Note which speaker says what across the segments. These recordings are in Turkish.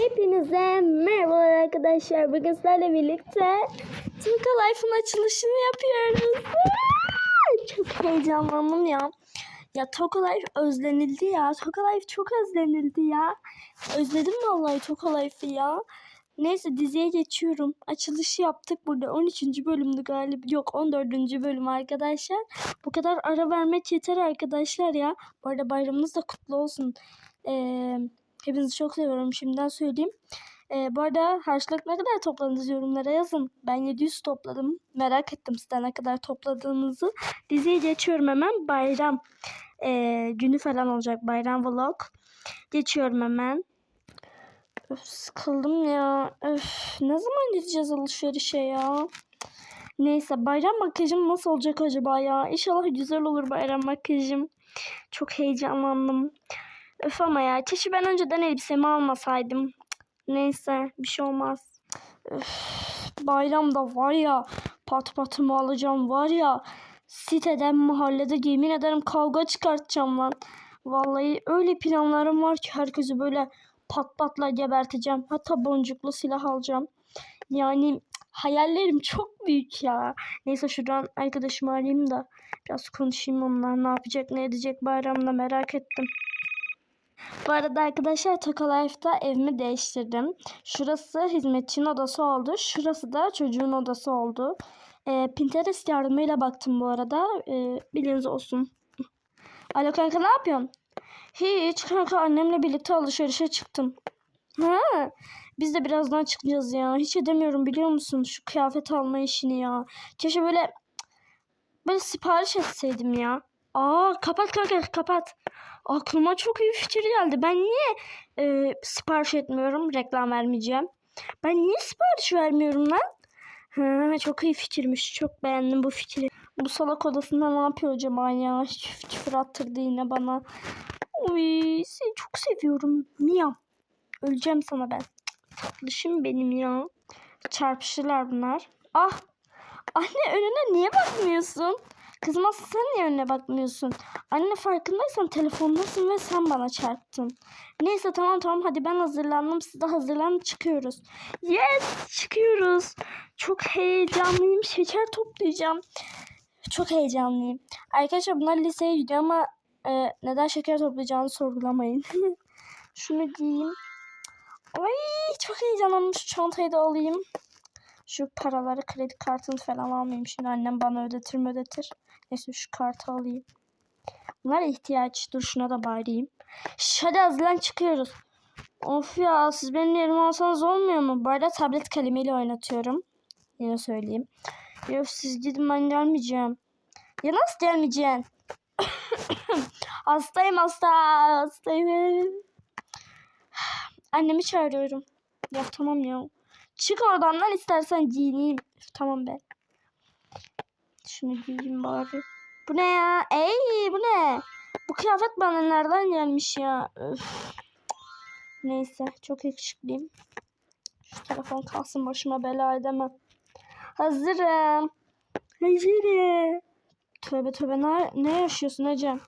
Speaker 1: Hepinize merhabalar arkadaşlar. Bugün sizlerle birlikte Twinkle Life'ın açılışını yapıyoruz. Çok heyecanlandım ya. Ya Toka Life özlenildi ya. Toka Life çok özlenildi ya. Özledim vallahi Toka Life'ı ya. Neyse diziye geçiyorum. Açılışı yaptık burada. 13. bölümdü galiba. Yok 14. bölüm arkadaşlar. Bu kadar ara vermek yeter arkadaşlar ya. Bu arada bayramınız da kutlu olsun. Eee Hepinizi çok seviyorum şimdiden söyleyeyim. Ee, bu arada harçlık ne kadar topladınız yorumlara yazın. Ben 700 topladım. Merak ettim sizden ne kadar topladığınızı. Diziye geçiyorum hemen. Bayram ee, günü falan olacak. Bayram vlog. Geçiyorum hemen. Öf, sıkıldım ya. Öf, ne zaman gideceğiz alışverişe ya? Neyse bayram makyajım nasıl olacak acaba ya? İnşallah güzel olur bayram makyajım. Çok heyecanlandım. Öf ama ya keşke ben önceden elbisemi almasaydım. Neyse bir şey olmaz. Öf, bayramda var ya pat patımı alacağım var ya siteden mahallede yemin ederim kavga çıkartacağım lan. Vallahi öyle planlarım var ki herkesi böyle pat patla geberteceğim. Hatta boncuklu silah alacağım. Yani hayallerim çok büyük ya. Neyse şuradan arkadaşımı arayayım da biraz konuşayım onunla. Ne yapacak ne edecek bayramda merak ettim. Bu arada arkadaşlar Toka Life'da evimi değiştirdim. Şurası hizmetçinin odası oldu. Şurası da çocuğun odası oldu. Ee, Pinterest yardımıyla baktım bu arada. Ee, bilginiz olsun. Alo kanka ne yapıyorsun? Hiç kanka annemle birlikte alışverişe çıktım. Ha, biz de birazdan çıkacağız ya. Hiç edemiyorum biliyor musun şu kıyafet alma işini ya. Keşke böyle böyle sipariş etseydim ya. Aa kapat kanka kapat. Aklıma çok iyi fikir geldi. Ben niye e, sipariş etmiyorum? Reklam vermeyeceğim. Ben niye sipariş vermiyorum lan? Ha, çok iyi fikirmiş. Çok beğendim bu fikri. Bu salak odasında ne yapıyor acaba ya? Hiç küfür attırdı yine bana. Oy, seni çok seviyorum. Mia. Öleceğim sana ben. Tatlışım benim ya. Çarpışırlar bunlar. Ah. Anne önüne niye bakmıyorsun? Kızım asıl sen niye önüne bakmıyorsun? Anne farkındaysan telefondasın ve sen bana çarptın. Neyse tamam tamam hadi ben hazırlandım. Siz de hazırlanın çıkıyoruz. Yes çıkıyoruz. Çok heyecanlıyım. Şeker toplayacağım. Çok heyecanlıyım. Arkadaşlar bunlar liseye gidiyor ama e, neden şeker toplayacağını sorgulamayın. Şunu giyeyim. Ay çok heyecanlandım. Şu çantayı da alayım. Şu paraları kredi kartını falan almayayım. Şimdi annem bana ödetir mi ödetir. Neyse şu kartı alayım. Bunlar ihtiyaç. Dur şuna da bağırayım. Şş, hadi hazırlan çıkıyoruz. Of ya siz benim yerime alsanız olmuyor mu? Bu arada tablet kalemiyle oynatıyorum. Yine söyleyeyim. Yok siz gidin ben gelmeyeceğim. Ya nasıl gelmeyeceksin? hastayım hasta. Hastayım. Annemi çağırıyorum. Ya tamam ya. Çık oradan lan istersen giyineyim. Tamam be. Şunu giyeyim bari. Bu ne ya? Ey bu ne? Bu kıyafet bana nereden gelmiş ya? Öf. Neyse çok yakışıklıyım. Şu telefon kalsın başıma bela edemem. Hazırım. Hazırım. Tövbe tövbe ne, ne yaşıyorsun Ecem?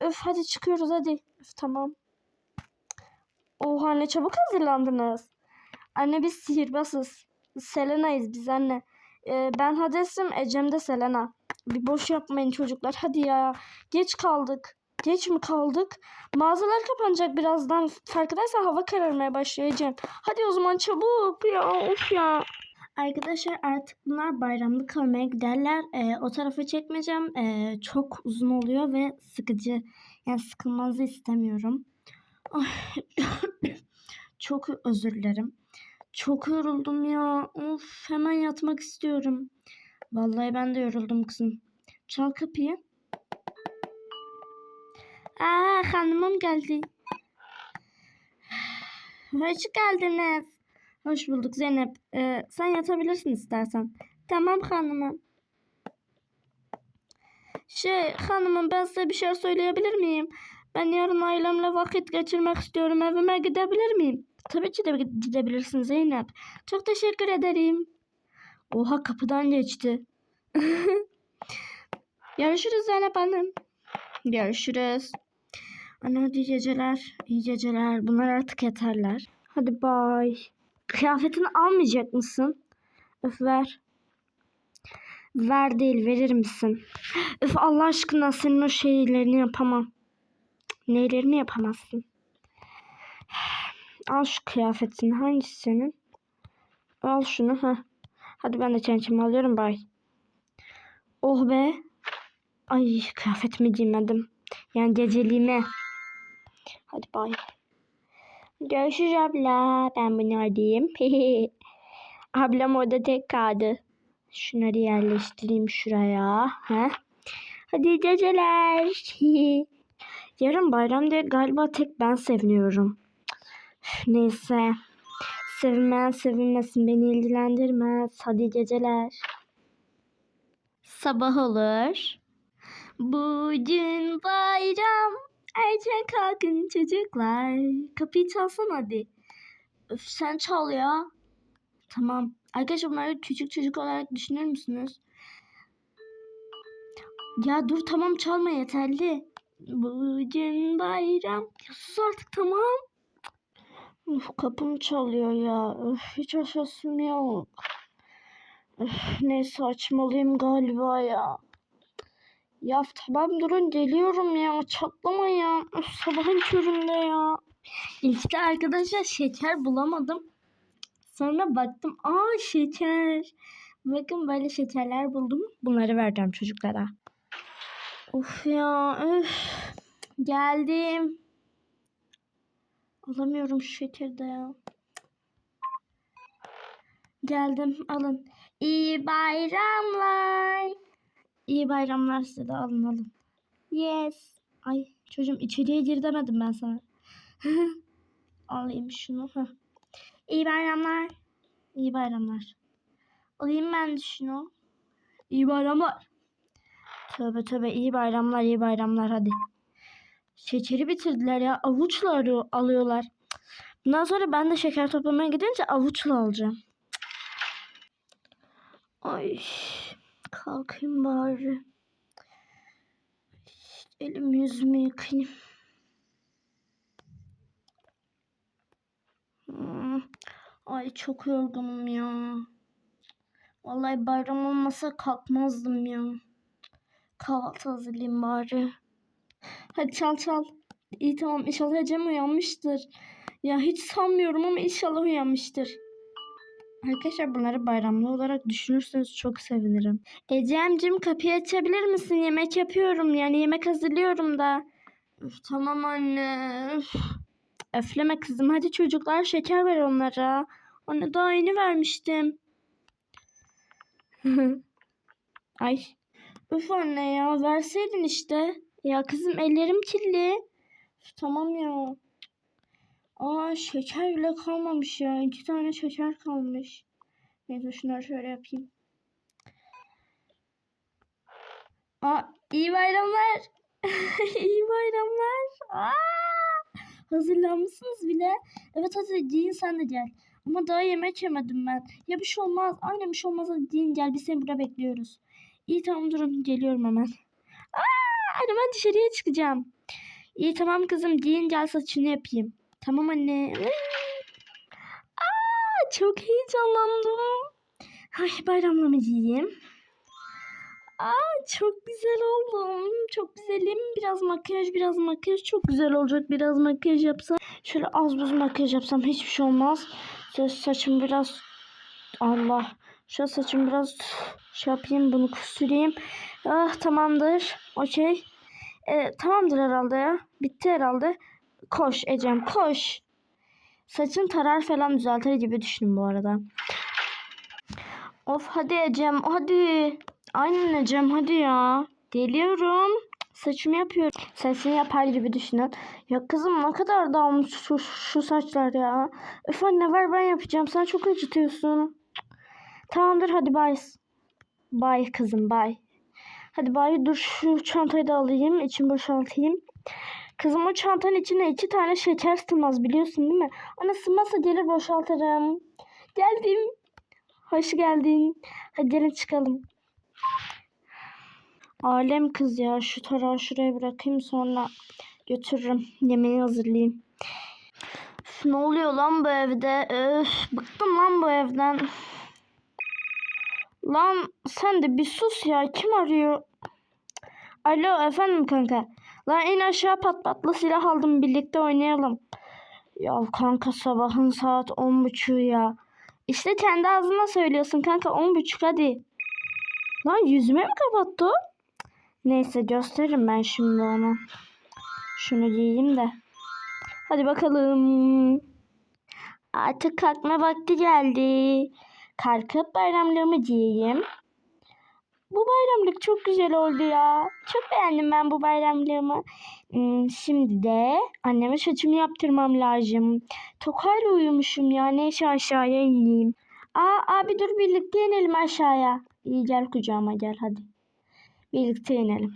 Speaker 1: Öf hadi çıkıyoruz hadi. Öf tamam. Oha ne çabuk hazırlandınız. Anne biz sihirbazız. Selena'yız biz anne. Ee, ben Hades'im, Ecem de Selena. Bir boş yapmayın çocuklar. Hadi ya. Geç kaldık. Geç mi kaldık? Mağazalar kapanacak birazdan. Farkındaysan hava kararmaya başlıyor. Hadi o zaman çabuk ya. Of ya. Arkadaşlar artık bunlar bayramlık kalmaya giderler. Ee, o tarafa çekmeyeceğim. Ee, çok uzun oluyor ve sıkıcı. Yani sıkılmanızı istemiyorum. Çok özür dilerim. Çok yoruldum ya. Of hemen yatmak istiyorum. Vallahi ben de yoruldum kızım. Çal kapıyı. Aa hanımım geldi. Hoş geldiniz. Hoş bulduk Zeynep. Ee, sen yatabilirsin istersen. Tamam hanımım. Şey hanımım ben size bir şey söyleyebilir miyim? Ben yarın ailemle vakit geçirmek istiyorum. Evime gidebilir miyim? Tabii ki de gidebilirsin Zeynep. Çok teşekkür ederim. Oha kapıdan geçti. Görüşürüz Zeynep Hanım. Görüşürüz. Anne hadi iyi geceler. İyi geceler. Bunlar artık yeterler. Hadi bay. Kıyafetini almayacak mısın? Öf ver. Ver değil verir misin? Öf Allah aşkına senin o şeylerini yapamam. Neylerini yapamazsın? Al şu kıyafetini. Hangisi senin? Al şunu. ha. Hadi ben de çençemi alıyorum. Bay. Oh be. Ay kıyafetimi giymedim. Yani geceliğime. Hadi bay. Görüşürüz abla. Ben bunu alayım. Ablam orada tek kaldı. Şunları yerleştireyim şuraya. Ha? Hadi geceler. Yarın bayram diye galiba tek ben seviniyorum. Neyse. Sevinmeyen sevinmesin beni ilgilendirmez. Hadi geceler. Sabah olur. Bugün bayram. Erken kalkın çocuklar. Kapıyı çalsana hadi. Öf, sen çal ya. Tamam. Arkadaşlar bunları küçük çocuk olarak düşünür müsünüz? Ya dur tamam çalma yeterli. Bugün bayram. Ya sus artık tamam. Uf, kapım çalıyor ya. Öf, hiç açasım yok. Öf, neyse açmalıyım galiba ya. Ya tamam durun geliyorum ya. Çatlama ya. Öf, sabahın köründe ya. İlk de arkadaşlar şeker bulamadım. Sonra baktım aa şeker. Bakın böyle şekerler buldum. Bunları vereceğim çocuklara. Of ya öf. Geldim. Alamıyorum şu şekeri de ya. Geldim alın. İyi bayramlar. İyi bayramlar size de alın alın. Yes. Ay çocuğum içeriye gir demedim ben sana. Alayım şunu. Heh. İyi bayramlar. İyi bayramlar. Alayım ben de şunu. İyi bayramlar. Tövbe tövbe iyi bayramlar iyi bayramlar hadi. Şekeri bitirdiler ya. Avuçla alıyorlar. Bundan sonra ben de şeker toplamaya gidince avuçla alacağım. Ay kalkayım bari. Elimi yüzümü yıkayayım. Hmm. Ay çok yorgunum ya. Vallahi bayram olmasa kalkmazdım ya. Kahvaltı hazırlayayım bari. Hadi çal çal. İyi tamam inşallah Ecem uyanmıştır. Ya hiç sanmıyorum ama inşallah uyanmıştır. Arkadaşlar bunları bayramlı olarak düşünürseniz çok sevinirim. Ecem'cim kapıyı açabilir misin? Yemek yapıyorum yani yemek hazırlıyorum da. Üf, tamam anne. Üf. Öfleme kızım hadi çocuklar şeker ver onlara. Anne daha yeni vermiştim. Ay. Üf anne ya verseydin işte. Ya kızım ellerim kirli. Üf, tamam ya. Aa şeker bile kalmamış ya. İki tane şeker kalmış. Neyse şunları şöyle yapayım. Aa iyi bayramlar. iyi bayramlar. Aa, hazırlanmışsınız bile. Evet hadi giyin sen de gel. Ama daha yemek yemedim ben. Ya bir şey olmaz. Aynen bir şey olmaz. Hadi giyin gel. Biz seni burada bekliyoruz. İyi tamam durun. Geliyorum hemen. Aa, ben dışarıya çıkacağım. İyi tamam kızım. Giyin gel saçını yapayım. Tamam anne. Aa, çok heyecanlandım. Ay bayramlamı giyeyim. Aa, çok güzel oldum. Çok güzelim. Biraz makyaj, biraz makyaj. Çok güzel olacak. Biraz makyaj yapsam. Şöyle az buz makyaj yapsam hiçbir şey olmaz. Şöyle saçım biraz... Allah. Şöyle saçım biraz şey yapayım. Bunu süreyim. Ah tamamdır. Okey. Ee, tamamdır herhalde ya. Bitti herhalde. Koş Ecem koş. Saçın tarar falan düzeltir gibi düşünün bu arada. Of hadi Ecem hadi. Aynen Ecem hadi ya. Geliyorum. Saçımı yapıyorum. Saçını yapar gibi düşünün. Ya kızım ne kadar dağılmış şu, şu saçlar ya. Öf anne ver ben yapacağım. Sen çok acıtıyorsun. Tamamdır hadi bay. Bay kızım bay. Hadi bay dur şu çantayı da alayım. İçimi boşaltayım. Kızım o çantanın içine iki tane şeker sığmaz biliyorsun değil mi? Ana sığmazsa gelir boşaltırım. Geldim. Hoş geldin. Hadi gelin çıkalım. Alem kız ya. Şu tarağı şuraya bırakayım sonra götürürüm. Yemeği hazırlayayım. Üf, ne oluyor lan bu evde? Öf, bıktım lan bu evden. Lan sen de bir sus ya. Kim arıyor? Alo efendim kanka. Lan in aşağı pat patlı silah aldım birlikte oynayalım. Ya kanka sabahın saat on buçuğu ya. İşte kendi ağzına söylüyorsun kanka on buçuk hadi. Lan yüzüme mi kapattı? Neyse gösteririm ben şimdi ona. Şunu giyeyim de. Hadi bakalım. Artık kalkma vakti geldi. Kalkıp bayramlığımı giyeyim. Bu bayramlık çok güzel oldu ya. Çok beğendim ben bu bayramlığımı. Hmm, şimdi de anneme saçımı yaptırmam lazım. Tokayla uyumuşum ya. Neyse aşağıya ineyim. Aa abi dur birlikte inelim aşağıya. İyi gel kucağıma gel hadi. Birlikte inelim.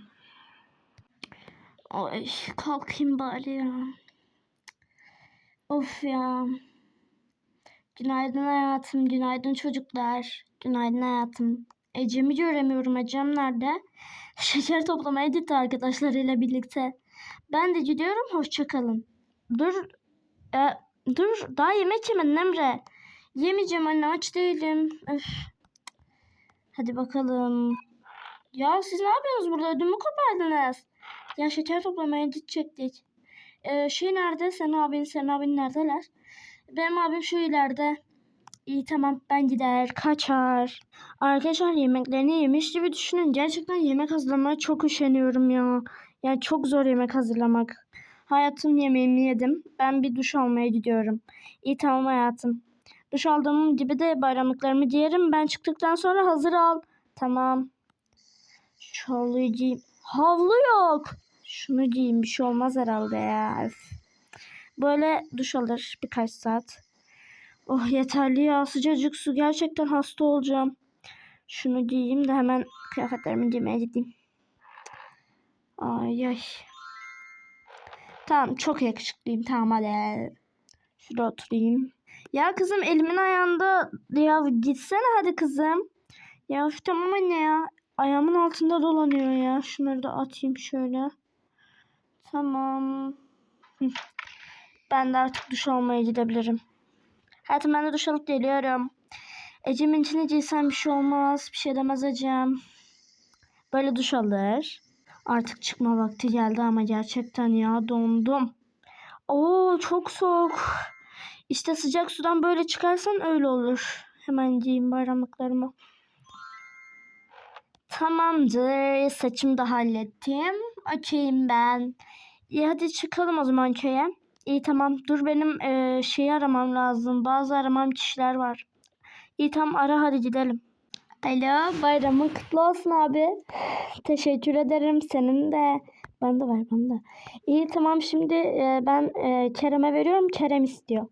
Speaker 1: Ay kalkayım bari ya. Of ya. Günaydın hayatım, günaydın çocuklar. Günaydın hayatım. Ecem'i göremiyorum. Ecem nerede? Şeker toplamaya gitti arkadaşlarıyla birlikte. Ben de gidiyorum. Hoşça kalın. Dur. E, dur. Daha yemek yemedin Emre. Yemeyeceğim anne. Aç değilim. Öf. Hadi bakalım. Ya siz ne yapıyorsunuz burada? Ödümü kopardınız. Ya şeker toplamaya gidecektik. Ee, şey nerede? Sen abin, sen abin neredeler? Benim abim şu ileride. İyi tamam ben gider kaçar. Arkadaşlar yemeklerini yemiş gibi düşünün. Gerçekten yemek hazırlamaya çok üşeniyorum ya. Yani çok zor yemek hazırlamak. Hayatım yemeğimi yedim. Ben bir duş almaya gidiyorum. İyi tamam hayatım. Duş aldığım gibi de bayramlıklarımı giyerim. Ben çıktıktan sonra hazır al. Tamam. Şu havluyu giyeyim. Havlu yok. Şunu giyeyim bir şey olmaz herhalde ya. Üf. Böyle duş alır birkaç saat. Oh yeterli ya sıcacık su gerçekten hasta olacağım. Şunu giyeyim de hemen kıyafetlerimi giymeye gideyim. Ay ay. Tamam çok yakışıklıyım tamam hadi. Şurada oturayım. Ya kızım elimin ayağında ya gitsene hadi kızım. Ya tamam anne ya. Ayağımın altında dolanıyor ya. Şunları da atayım şöyle. Tamam. Ben de artık duş almaya gidebilirim. Hayatım ben de duş alıp geliyorum. Ecem'in içine giysem bir şey olmaz. Bir şey demez Ecem. Böyle duş alır. Artık çıkma vakti geldi ama gerçekten ya dondum. Oo çok soğuk. İşte sıcak sudan böyle çıkarsan öyle olur. Hemen giyeyim bayramlıklarımı. Tamamdır. Saçımı da hallettim. Okeyim ben. İyi hadi çıkalım o zaman köye. İyi tamam. Dur benim eee, şeyi aramam lazım. Bazı aramam kişiler var. İyi tamam ara hadi gidelim. Alo bayramın kutlu olsun abi. Teşekkür ederim senin de. Ben de var ben de. İyi tamam şimdi eee, ben eee, Kerem'e veriyorum. Kerem istiyor.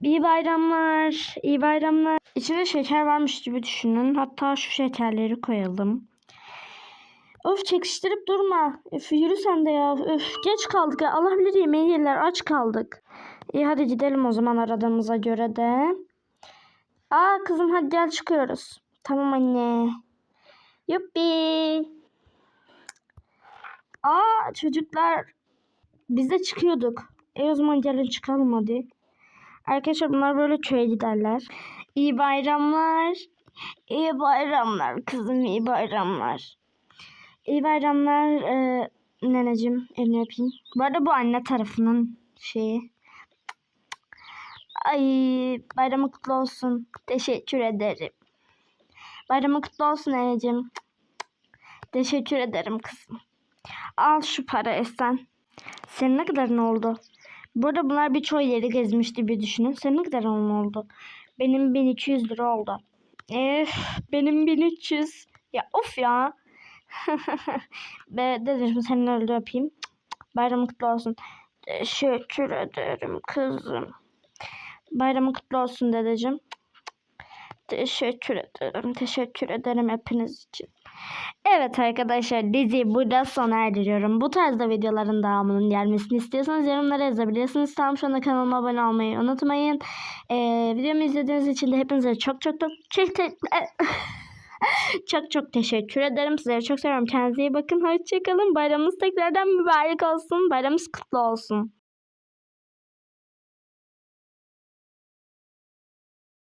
Speaker 1: İyi bayramlar. iyi bayramlar. İçinde şeker varmış gibi düşünün. Hatta şu şekerleri koyalım. Öf çekiştirip durma. Öf yürü sen de ya. Öf geç kaldık ya. Allah bilir yemeği yerler. Aç kaldık. İyi hadi gidelim o zaman aradığımıza göre de. Aa kızım hadi gel çıkıyoruz. Tamam anne. Yuppi. Aa çocuklar. Biz de çıkıyorduk. E o zaman gelin çıkalım hadi. Arkadaşlar bunlar böyle köye giderler. İyi bayramlar. İyi bayramlar kızım iyi bayramlar. İyi bayramlar e, neneciğim. Elini öpeyim. Bu arada bu anne tarafının şeyi. Ay bayramı kutlu olsun. Teşekkür ederim. Bayramı kutlu olsun neneciğim. Teşekkür ederim kızım. Al şu para Esen. Senin ne kadar ne oldu? Bu arada bunlar birçok yeri gezmişti bir düşünün. Senin ne kadar ne oldu? Benim 1200 lira oldu. Eh, benim 1300. Ya of ya. Be dedeciğim senin öyle öpeyim. Bayramın kutlu olsun. Teşekkür ederim kızım. Bayramın kutlu olsun dedeciğim. Teşekkür ederim. Teşekkür ederim hepiniz için. Evet arkadaşlar dizi burada sona erdiriyorum. Bu tarzda videoların devamının gelmesini istiyorsanız yorumlara yazabilirsiniz. Tam şu anda kanalıma abone olmayı unutmayın. Ee, videomu izlediğiniz için de hepinize çok çok çok çok, çok, çok teşekkür ederim. Sizleri çok seviyorum. Kendinize iyi bakın. Hoşçakalın. Bayramınız tekrardan mübarek olsun. Bayramınız kutlu olsun.